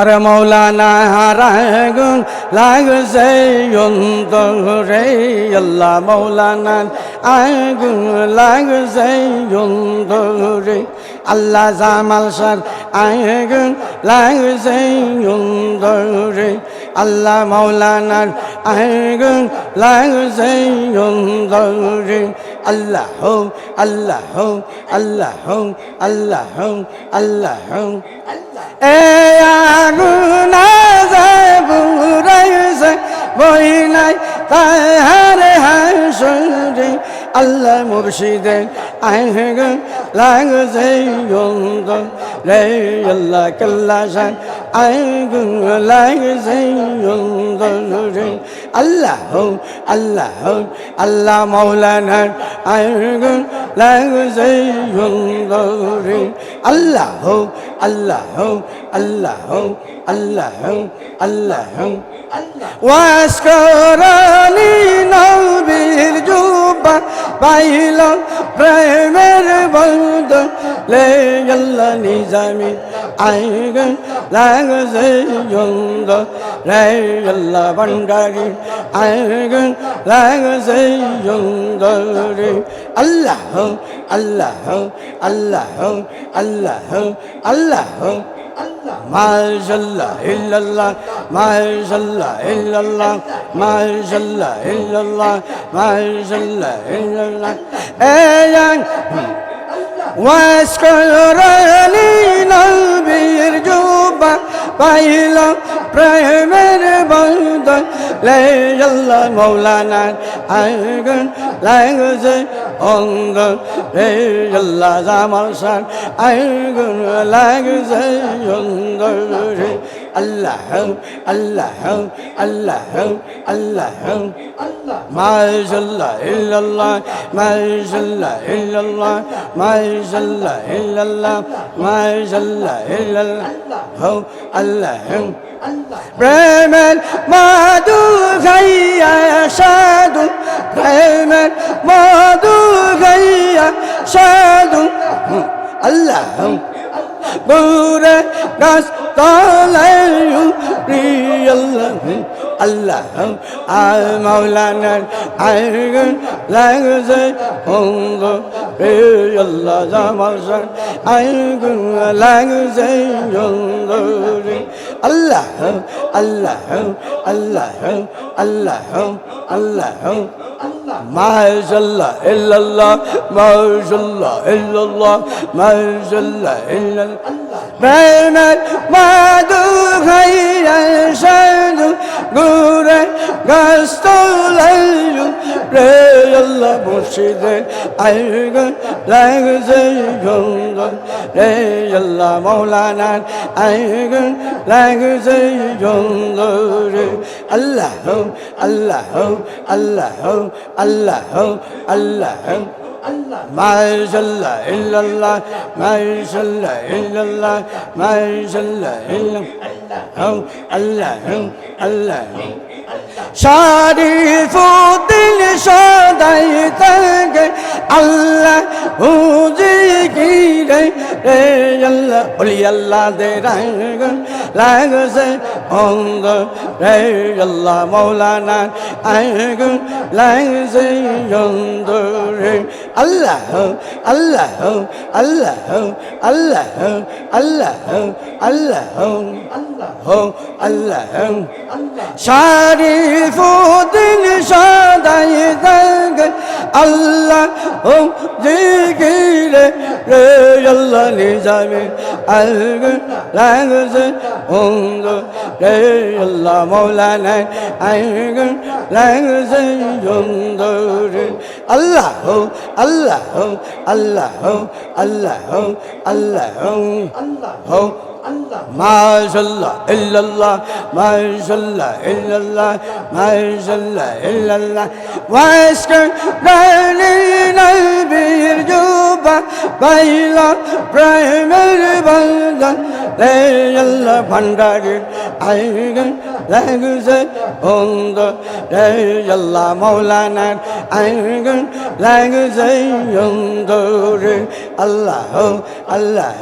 আরে মৌলানা রাগুন লাগছে অন্তরে। আল্লাহ মৌলানা আগুন লাগছে অন্তরে। আল্লাহ জামাল সার আগুন লাগছে অন্তরে। আল্লাহ মৌলানার আগুন লাগছে অন্তরে। আল্লাহ আল্লাহ আল্লাহ আল্লাহ আল্লাহ হো এ আগুন বুড়াইছে বই নাই তাহারে আল্লাহ মুর্শিদে আল্লাহ আল্লাহ আল্লাহ আল্লাহ আগুন লাগছে গন্ধ রে আল্লাহ আল্লাহ আল্লাহ আল্লাহ আল্লাহ। হো ওয়াসকরানি নবীর জুবা পাইল প্রেমের বন্ধ। লে আল্লাহ নিজামি। আইগ লাগছে যন্দ রে আল্লাহ ভণ্ডারি আইগ লাগছে যন্দ রে আল্লাহ হো আল্লাহ হো আল্লাহ হো আল্লাহ হো আল্লাহ হো মাশাল্লাহ ইল্লাল্লাহ ওয়াসকরানি নবীর জুবা পাইল প্রেমের বন্ধ লে আল্লাহ মৌলানা আগুন লাগছে অঙ্গ রে জামাল সার আগুন লাগছে অঙ্গ রে আল্লাহ আল্লাহ আল্লাহ আল্লাহ। মাশাল্লাহ ইল্লাল্লাহ মাশাল্লাহ ইল্লাল্লাহ মাশাল্লাহ ইল্লাল্লাহ মাশাল্লাহ ইল্লাল্লাহ, আল্লাহ। প্রেমের মধু খাইয়া সাধু, প্রেমের মধু খাইয়া সাধু। আল্লাহ। বুরে গাছ তলায়ু আল্লাহ আল্লাহ আর মৌলানার আয়গন লাগছে। অঙ্গ রে আল্লাহ জামাল সার আয়গন লাগছে। অঙ্গ রে আল্লাহ আল্লাহ আল্লাহ আল্লাহ আল্লাহ মাশাল্লাহ ইল্লাল্লাহ মাশাল্লাহ ইল্লাল্লাহ মাশাল্লাহ ইল্লাল্লাহ। প্রেমের মাদু খাইরা সাদু গুরে গাস্তলাইয়ু রে আল্লাহ মুর্শিদে আইগ লাগছে গঙ্গ রে আল্লাহ মৌলানার আইগ লাগছে গঙ্গ রে। আল্লাহ আল্লাহ আল্লাহ আল্লাহ আল্লাহ মাশাল্লাহ ইল্লাল্লাহ মাশাল্লাহ ইল্লাল্লাহ মাশাল্লাহ ইল্লাল্লাহ আল্লাহ আল্লাহ শরীফুদ্দিন সদাই থাকে আল্লাহ হুজি গিরে রে আল্লাহ বলি আল্লাহ দে রঙ লাগছে অঙ্গ রে আল্লাহ মৌলানা আঙ্গ লাগছে অঙ্গ রে আল্লাহ আল্লাহ আল্লাহ আল্লাহ আল্লাহ আল্লাহ আল্লাহ শরীফুদ্দিন সদাই থাকে আল্লাহ জিগিরে রে, আল্লাহ নিজামে আলগ লাগছে অঙ্গ রে, আল্লাহ মৌলানা আলগ লাগছে অঙ্গ রে। আল্লাহ আল্লাহ আল্লাহ আল্লাহ আল্লাহ হো মাশাল্লাহ ইল্লাল্লাহ মাশাল্লাহ ইল্লাল্লাহ মাশাল্লাহ ইল্লাল্লাহ। ওয়াসকার রানী নবীর জুবা বাইলা প্রেমের বন্ধন লে আল্লাহ ভান্ডারি আইগন লাগছে অন্ধ রে আল্লাহ মৌলানার আইগন লাগছে অন্ধ রে আল্লাহ আল্লাহ।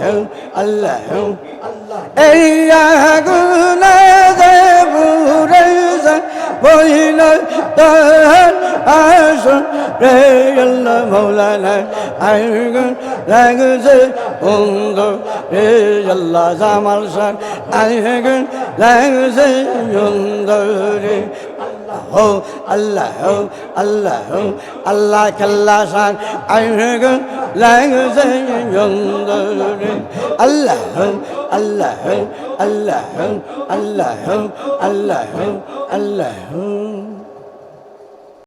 আসন রে আল্লাহ মৌলানা আইগুন লাগছে বন্ধ রে আল্লাহ জামাল সার আইগুন লাগছে বন্ধ রে। হো, আল্লাহ হো আল্লাহ হো, আল্লাহ কাল্লা সান আইগুন লাগছে বন্ধ রে। আল্লাহ হো আল্লাহ হো আল্লাহ হো আল্লাহ হো আল্লাহ হো আল্লাহ হো।